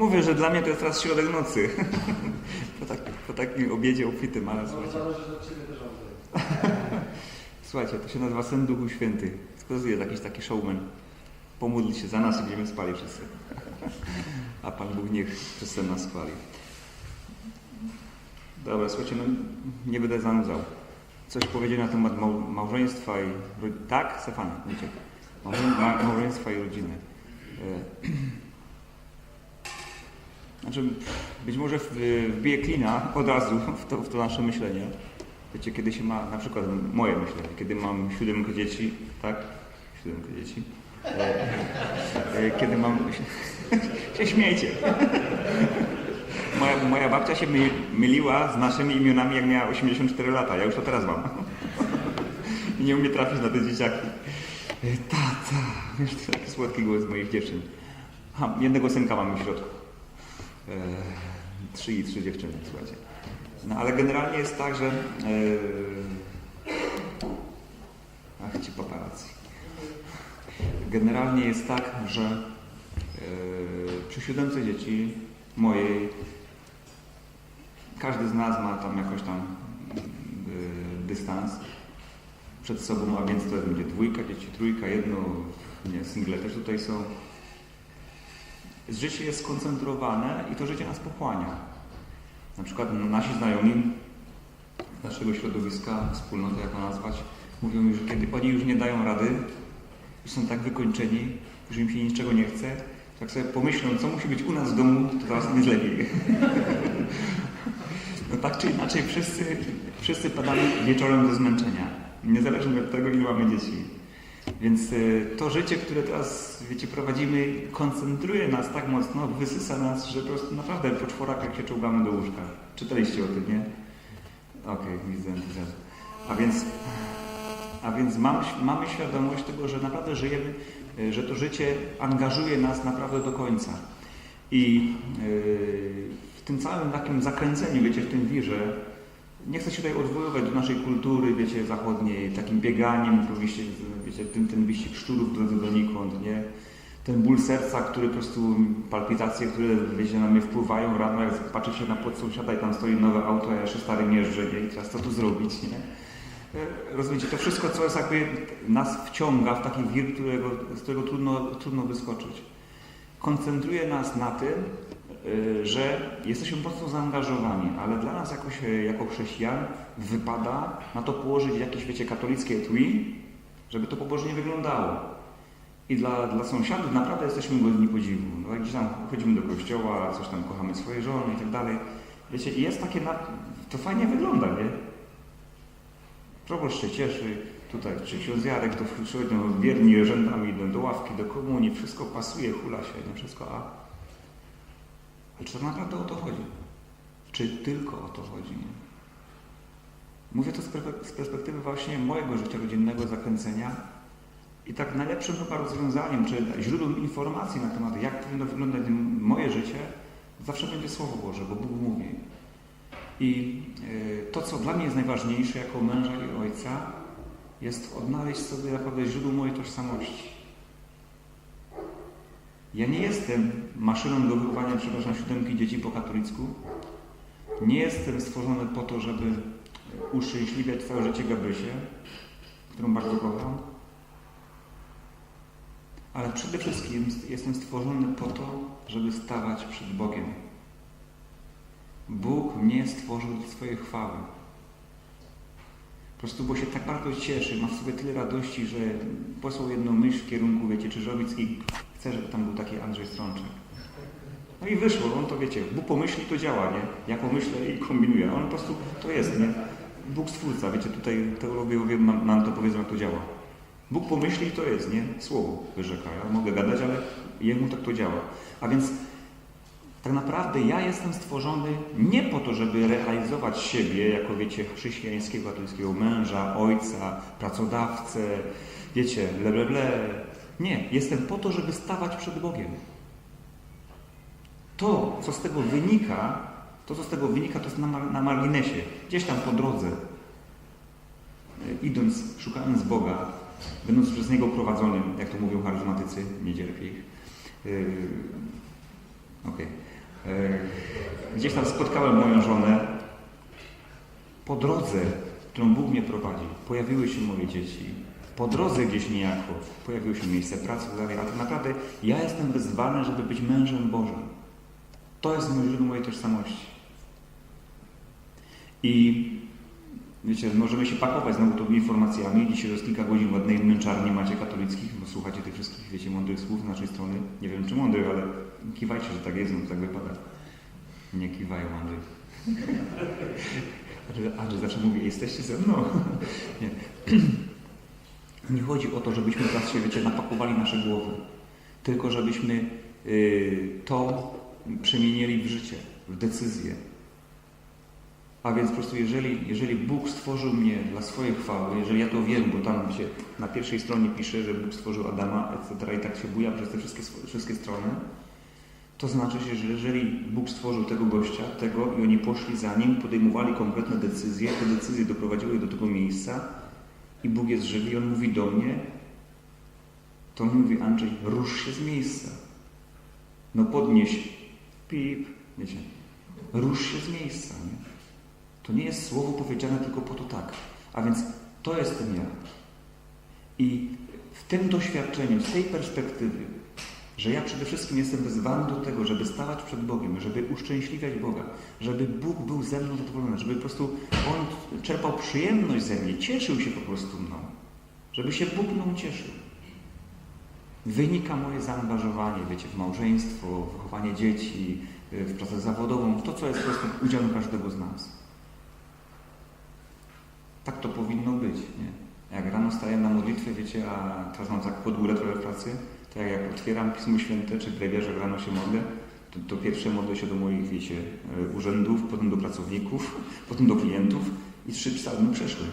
Mówię, że dla mnie to jest teraz środek nocy. po, tak, po takim obiedzie obfitym, ale słuchajcie. Słuchajcie, to się nazywa Sen Duchu Święty. Skoro jest jakiś taki showman. Pomódl się za nas i będziemy spali wszyscy. A Pan Bóg niech przez sen nas spali. Dobra, słuchajcie, no nie będę zanudzał. Coś powiedzieć na temat mał, małżeństwa i... Tak, Stefan, Małżeństwa i rodziny. Znaczy, być może wbije klina od razu w to, w to nasze myślenie. Wiecie, kiedy się ma, na przykład moje myślenie, kiedy mam siódemkę dzieci, tak? Siódemkę dzieci. E, e, kiedy mam... się śmiejcie. Moja, moja babcia się my, myliła z naszymi imionami, jak miała 84 lata. Ja już to teraz mam. I nie umie trafić na te dzieciaki. E, Tata, wiesz, taki słodki głos moich dziewczyn. Ha, jednego synka mam w środku. E, trzy i trzy dziewczyny, słuchajcie. No ale generalnie jest tak, że... E, ach, ci paparazzi. Generalnie jest tak, że e, przy siódemce dzieci mojej każdy z nas ma tam jakoś tam dystans przed sobą, a więc to będzie dwójka dzieci, trójka, jedno, nie, single też tutaj są. Życie jest skoncentrowane i to życie nas pochłania. Na przykład nasi znajomi naszego środowiska, wspólnoty, jak to nazwać, mówią mi, że kiedy oni już nie dają rady, już są tak wykończeni, że im się niczego nie chce, tak sobie pomyślą, co musi być u nas w domu, to teraz jest lepiej. No tak czy inaczej, wszyscy, wszyscy padamy wieczorem ze zmęczenia. Niezależnie od tego, ile mamy dzieci. Więc y, to życie, które teraz, wiecie, prowadzimy, koncentruje nas tak mocno, wysysa nas, że po prostu naprawdę po czworakach się czołgamy do łóżka. Czytaliście o tym, nie? Okej, widzę entuzjazm. A więc, a więc mamy, mamy świadomość tego, że naprawdę żyjemy, y, że to życie angażuje nas naprawdę do końca. I yy, w tym całym takim zakręceniu, wiecie, w tym wirze, nie chcę się tutaj odwoływać do naszej kultury, wiecie, zachodniej, takim bieganiem, to wiecie, ten, ten wyścig szczurów w drodze donikąd, nie? Ten ból serca, który po prostu, palpitacje, które, wiecie, na mnie wpływają rano, jak patrzy się na płot sąsiada i tam stoi nowe auto, a ja jeszcze stary jeżdżę, nie? I teraz co tu zrobić, nie? E, Rozumiecie, to wszystko, co jest jakby nas wciąga w taki wir, którego, z którego trudno, trudno wyskoczyć koncentruje nas na tym, że jesteśmy mocno zaangażowani, ale dla nas jakoś, y, jako chrześcijan wypada na to położyć jakieś, wiecie, katolickie etui, żeby to pobożnie wyglądało. I dla, dla sąsiadów naprawdę jesteśmy godni podziwu. No, jak gdzieś tam chodzimy do kościoła, coś tam kochamy swoje żony i tak dalej. Wiecie, jest takie, na... to fajnie wygląda, nie? Proboszcz się cieszy, tutaj czy ksiądz Jarek, to przychodzą wierni rzędami, idą do ławki, do komunii, wszystko pasuje, hula się, nie wszystko, a... Czy to naprawdę o to chodzi? Czy tylko o to chodzi? Mówię to z perspektywy właśnie mojego życia rodzinnego, zakręcenia i tak najlepszym chyba rozwiązaniem, czy źródłem informacji na temat, jak powinno wyglądać moje życie, zawsze będzie Słowo Boże, bo Bóg mówi. I y, to, co dla mnie jest najważniejsze jako męża i ojca, jest odnaleźć sobie naprawdę źródło mojej tożsamości. Ja nie jestem maszyną do wychowania, przepraszam, siódemki dzieci po katolicku. Nie jestem stworzony po to, żeby uszczęśliwiać całe życie Gabrysię, którą bardzo kocham. Ale przede wszystkim jestem stworzony po to, żeby stawać przed Bogiem. Bóg mnie stworzył do swojej chwały. Po prostu, bo się tak bardzo cieszy, ma w sobie tyle radości, że posłał jedną myśl w kierunku, wiecie, Czyżowic i chce, żeby tam był taki Andrzej Strączek. No i wyszło, on to wiecie, Bóg pomyśli, to działa, nie? Ja pomyślę i kombinuję. On po prostu, to jest, nie? Bóg stwórca, wiecie, tutaj teologowie nam, nam to powiedzą, jak to działa. Bóg pomyśli, to jest, nie? Słowo wyrzeka. Ja mogę gadać, ale jemu tak to działa. A więc tak naprawdę ja jestem stworzony nie po to, żeby realizować siebie jako, wiecie, chrześcijańskiego, katolickiego męża, ojca, pracodawcę, wiecie, ble, ble, ble. Nie, jestem po to, żeby stawać przed Bogiem. To, co z tego wynika, to, co z tego wynika, to jest na, na marginesie, gdzieś tam po drodze. E, Idąc, szukając Boga, będąc przez Niego prowadzonym, jak to mówią charyzmatycy, nie cierpię ich. Yy, Okej. E, Gdzieś tam spotkałem moją żonę. Po drodze, którą Bóg mnie prowadzi, pojawiły się moje dzieci. Po drodze gdzieś niejako pojawiło się miejsce pracy, tak dalej. a tak naprawdę ja jestem wyzwany, żeby być mężem Bożym. To jest źródło mojej tożsamości. I wiecie, możemy się pakować znowu tą informacjami. Dzisiaj jest kilka godzin ładnej męczarni macie katolickich, bo słuchacie tych wszystkich, wiecie, mądrych słów z naszej strony. Nie wiem, czy mądrych, ale kiwajcie, że tak jest, no tak wypada. Nie kiwają mądrych. A że, a że zawsze mówię, jesteście ze mną. Nie. Nie chodzi o to, żebyśmy teraz się, wiecie, napakowali nasze głowy, tylko żebyśmy y, to przemienili w życie, w decyzję. A więc po prostu, jeżeli, jeżeli Bóg stworzył mnie dla swojej chwały, jeżeli ja to wiem, bo tam się na pierwszej stronie pisze, że Bóg stworzył Adama, etc., i tak się buja przez te wszystkie, wszystkie strony, to znaczy się, że jeżeli Bóg stworzył tego gościa, tego i oni poszli za nim, podejmowali konkretne decyzje, te decyzje doprowadziły do tego miejsca i Bóg jest żywy i On mówi do mnie, to on mówi, Andrzej, rusz się z miejsca. No podnieś, pip, wiecie, rusz się z miejsca, nie? To nie jest słowo powiedziane tylko po to tak. A więc to jestem ja. I w tym doświadczeniu, z tej perspektywy, że ja przede wszystkim jestem wezwany do tego, żeby stawać przed Bogiem, żeby uszczęśliwiać Boga, żeby Bóg był ze mną zadowolony, żeby po prostu On czerpał przyjemność ze mnie, cieszył się po prostu mną, żeby się Bóg mną cieszył. Wynika moje zaangażowanie, wiecie, w małżeństwo, w wychowanie dzieci, w pracę zawodową, w to, co jest po prostu udziałem każdego z nas. Tak to powinno być, nie? Jak rano staję na modlitwę, wiecie, a teraz mam tak pod górę trochę pracy, to jak, jak otwieram Pismo Święte, czy brewiarze rano się modlę, to, to pierwsze modlę się do moich, wiecie, e, urzędów, potem do pracowników, potem do klientów i trzy psalmy przeszły.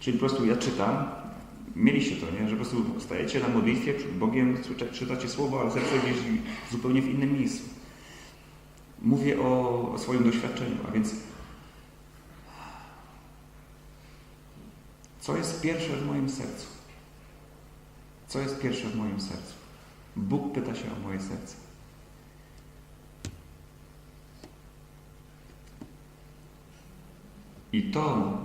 Czyli po prostu ja czytam, mieliście to, nie? że po prostu stajecie na modlitwie przed Bogiem, czytacie słowo, ale zawsze gdzieś zupełnie w innym miejscu. Mówię o, o swoim doświadczeniu, a więc co jest pierwsze w moim sercu? Co jest pierwsze w moim sercu? Bóg pyta się o moje serce. I to,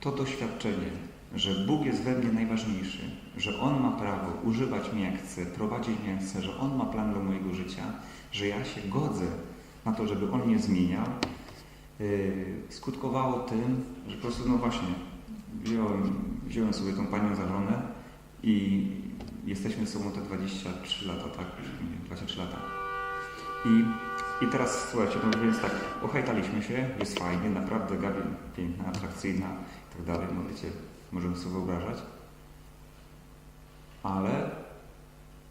to doświadczenie, że Bóg jest we mnie najważniejszy, że On ma prawo używać mnie jak chce, prowadzić mnie jak chce, że On ma plan dla mojego życia, że ja się godzę na to, żeby On mnie zmieniał, yy, skutkowało tym, że po prostu, no właśnie, wziąłem, wziąłem sobie tą panią za żonę i jesteśmy sobą te 23 lata, tak? 23 lata. I, I teraz słuchajcie, no więc tak, ochajtaliśmy się, jest fajnie, naprawdę Gabi piękna, atrakcyjna i tak dalej, no możemy sobie wyobrażać. Ale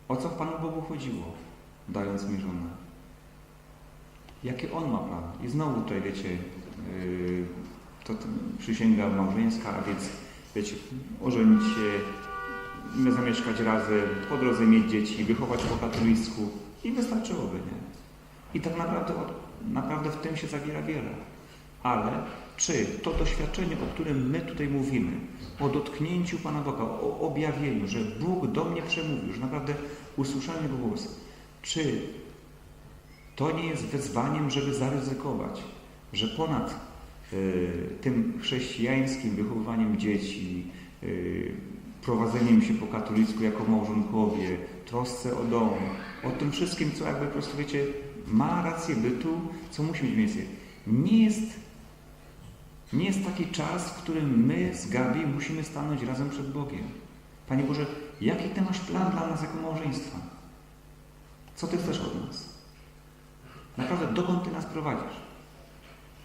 o co w Panu Bogu chodziło, dając mi żonę? Jakie On ma plan? I znowu tutaj, wiecie, yy, to, to przysięga małżeńska, a więc wiecie, ożenić się, zamieszkać razem, po drodze mieć dzieci, wychować po katolicku i wystarczyłoby, nie? I tak naprawdę, naprawdę w tym się zawiera wiele. Ale czy to doświadczenie, o którym my tutaj mówimy, o dotknięciu Pana Boga, o objawieniu, że Bóg do mnie przemówił, że naprawdę usłyszałem Jego głos, czy to nie jest wezwaniem, żeby zaryzykować, że ponad tym chrześcijańskim wychowywaniem dzieci, y, prowadzeniem się po katolicku jako małżonkowie, trosce o dom, o tym wszystkim, co jakby po prostu, wiecie, ma rację bytu, co musi mieć miejsce. Nie jest, nie jest taki czas, w którym my z Gabi musimy stanąć razem przed Bogiem. Panie Boże, jaki Ty masz plan dla nas jako małżeństwa? Co Ty chcesz od nas? Naprawdę, dokąd Ty nas prowadzisz?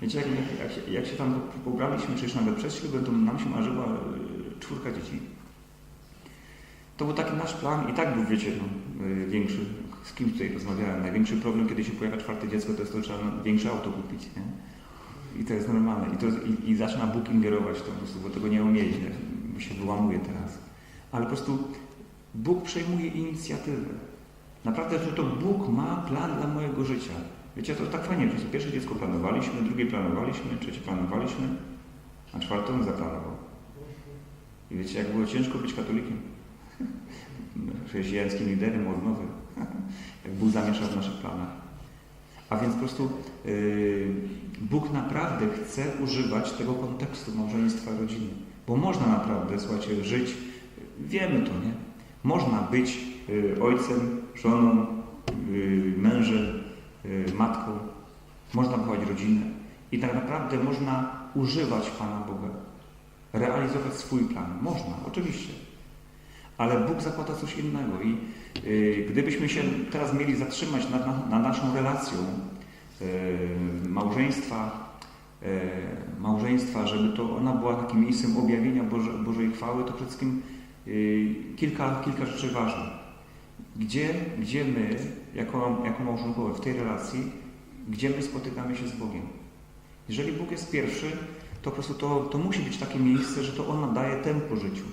Wiecie, jak, jak, się, jak się tam pobraliśmy, jeszcze nawet przed ślubem, to nam się marzyła y, czwórka dzieci. To był taki nasz plan i tak był, wiecie, no, y, większy, z kim tutaj rozmawiałem, największy problem, kiedy się pojawia czwarte dziecko, to jest to, że trzeba większe auto kupić, nie? I to jest normalne. I, to, i, i zaczyna Bóg ingerować to po prostu, bo tego nie umie źle, bo się wyłamuje teraz. Ale po prostu Bóg przejmuje inicjatywę. Naprawdę, że to Bóg ma plan dla mojego życia. Wiecie, to tak fajnie, że pierwsze dziecko planowaliśmy, drugie planowaliśmy, trzecie planowaliśmy, a czwarte on zaplanował. I wiecie, jak było ciężko być katolikiem? Chrześcijańskim liderem odnowy. Jak Bóg zamieszał w naszych planach. A więc po prostu yy, Bóg naprawdę chce używać tego kontekstu małżeństwa rodziny. Bo można naprawdę, słuchajcie, żyć, wiemy to, nie? Można być yy, ojcem, żoną, yy, mężem, yy, matką, można wychować rodzinę i tak naprawdę można używać Pana Boga, realizować swój plan. Można, oczywiście. Ale Bóg zakłada coś innego i gdybyśmy się teraz mieli zatrzymać nad, nad, naszą relacją małżeństwa, małżeństwa, żeby to ona była takim miejscem objawienia Boże, Bożej chwały, to przede wszystkim kilka, kilka rzeczy ważnych. Gdzie, gdzie my, jako, jako małżonkowie w tej relacji, gdzie my spotykamy się z Bogiem? Jeżeli Bóg jest pierwszy, to po prostu to, to musi być takie miejsce, że to On nadaje tempo życiu.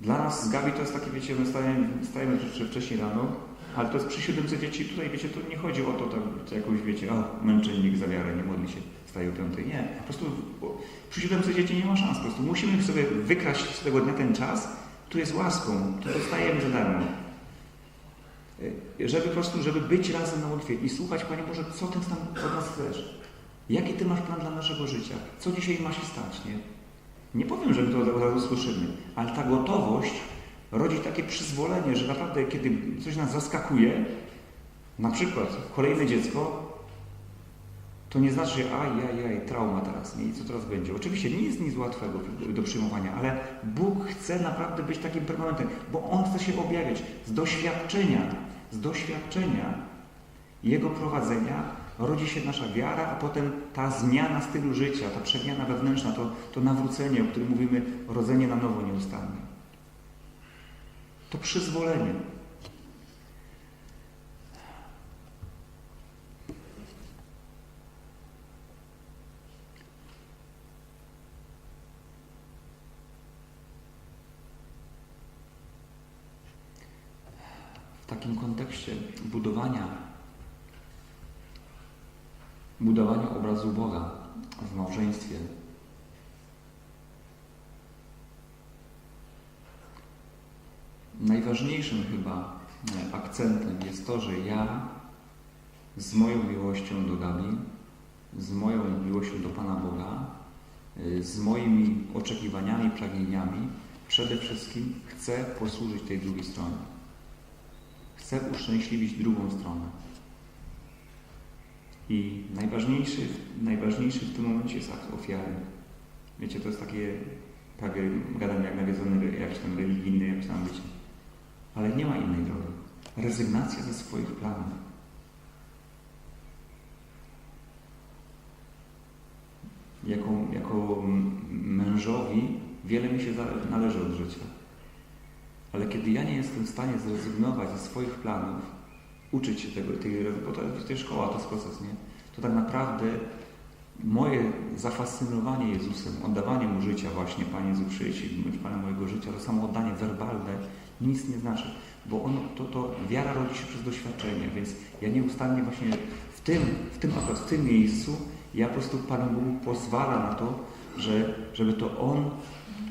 Dla nas z Gabi to jest takie, wiecie, my stajemy, stajemy wcześniej rano, ale to jest przy siódemce dzieci. Tutaj, wiecie, to nie chodzi o to, tam, to jakąś, wiecie, o, męczennik za wiarę, nie modli się, staje o piątej. Nie, po prostu przy siódemce dzieci nie ma szans. Po prostu musimy sobie wykraść z tego dnia ten czas, który jest łaską, to dostajemy za darmo. Żeby po prostu, żeby być razem na modlitwie i słuchać, Panie Boże, co Ty tam od nas chcesz? Jaki Ty masz plan dla naszego życia? Co dzisiaj ma się stać, nie? Nie powiem, że my to od razu słyszymy, ale ta gotowość rodzi takie przyzwolenie, że naprawdę, kiedy coś nas zaskakuje, na przykład kolejne dziecko, to nie znaczy, że aj, aj, aj, trauma teraz, nie? I co teraz będzie? Oczywiście nie jest nic łatwego do przyjmowania, ale Bóg chce naprawdę być takim permanentem, bo On chce się objawiać z doświadczenia, z doświadczenia Jego prowadzenia rodzi się nasza wiara, a potem ta zmiana stylu życia, ta przemiana wewnętrzna, to, to nawrócenie, o którym mówimy, rodzenie na nowo nieustannie. To przyzwolenie. W takim kontekście budowania budowania obrazu Boga w małżeństwie. Najważniejszym chyba akcentem jest to, że ja z moją miłością do Gabi, z moją miłością do Pana Boga, z moimi oczekiwaniami, pragnieniami, przede wszystkim chcę posłużyć tej drugiej stronie. Chcę uszczęśliwić drugą stronę. I najważniejszy, najważniejszy w tym momencie jest akt ofiary. Wiecie, to jest takie, tak gadam jak nawiedzony, jakiś tam religijny, jak tam wiecie. Ale nie ma innej drogi. Rezygnacja ze swoich planów. Jako, jako mężowi wiele mi się należy od życia. Ale kiedy ja nie jestem w stanie zrezygnować ze swoich planów, uczyć się tego, tej, bo to jest szkoła, to jest proces, nie? To tak naprawdę moje zafascynowanie Jezusem, oddawanie Mu życia właśnie, Panie Jezu, przyjdź i bądź Panem mojego życia, to samo oddanie werbalne nic nie znaczy, bo on, to, to wiara rodzi się przez doświadczenie, więc ja nieustannie właśnie w tym, w tym akurat, w tym miejscu, ja po prostu Panu Bogu pozwala na to, że, żeby to On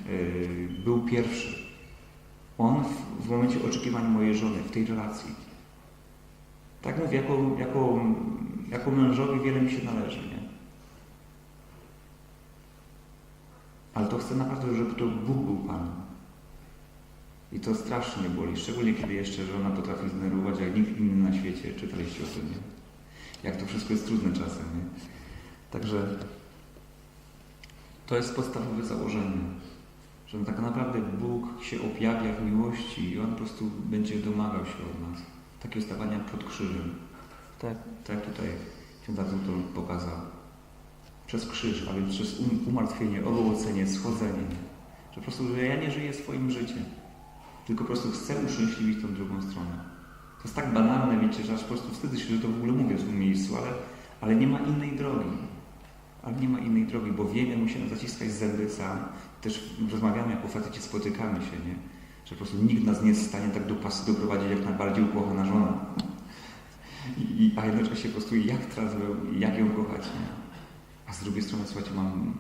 yy, był pierwszy. On w, w momencie oczekiwania mojej żony, w tej relacji. Tak mówię, jako, jako, jako mężowi wiele mi się należy, nie? Ale to chcę naprawdę, żeby to Bóg był Panem. I to strasznie boli, szczególnie kiedy jeszcze żona potrafi zdenerwować, jak nikt inny na świecie. Czytaliście o tym, nie? Jak to wszystko jest trudne czasem, nie? Także to jest podstawowe założenie, że tak naprawdę Bóg się objawia w miłości i On po prostu będzie domagał się od nas takie stawania pod krzyżem. Tak, tak tutaj ksiądz Artur pokazał. Przez krzyż, a więc przez um, umartwienie, owołocenie, schodzenie. Że po prostu, że ja nie żyję swoim życiem, tylko po prostu chcę uszczęśliwić tą drugą stronę. To jest tak banalne, wiecie, że aż po prostu wstydzę się, że to w ogóle mówię w tym miejscu, ale, ale nie ma innej drogi. Ale nie ma innej drogi, bo wiemy, musimy zaciskać zęby sam. Też rozmawiamy jako faceci, spotykamy się, nie? że po prostu nikt nas nie jest w stanie tak do pasy doprowadzić jak najbardziej ukochana żona. I, a jednocześnie po prostu jak teraz, jak ją kochać, nie? A z drugiej strony, słuchajcie, mam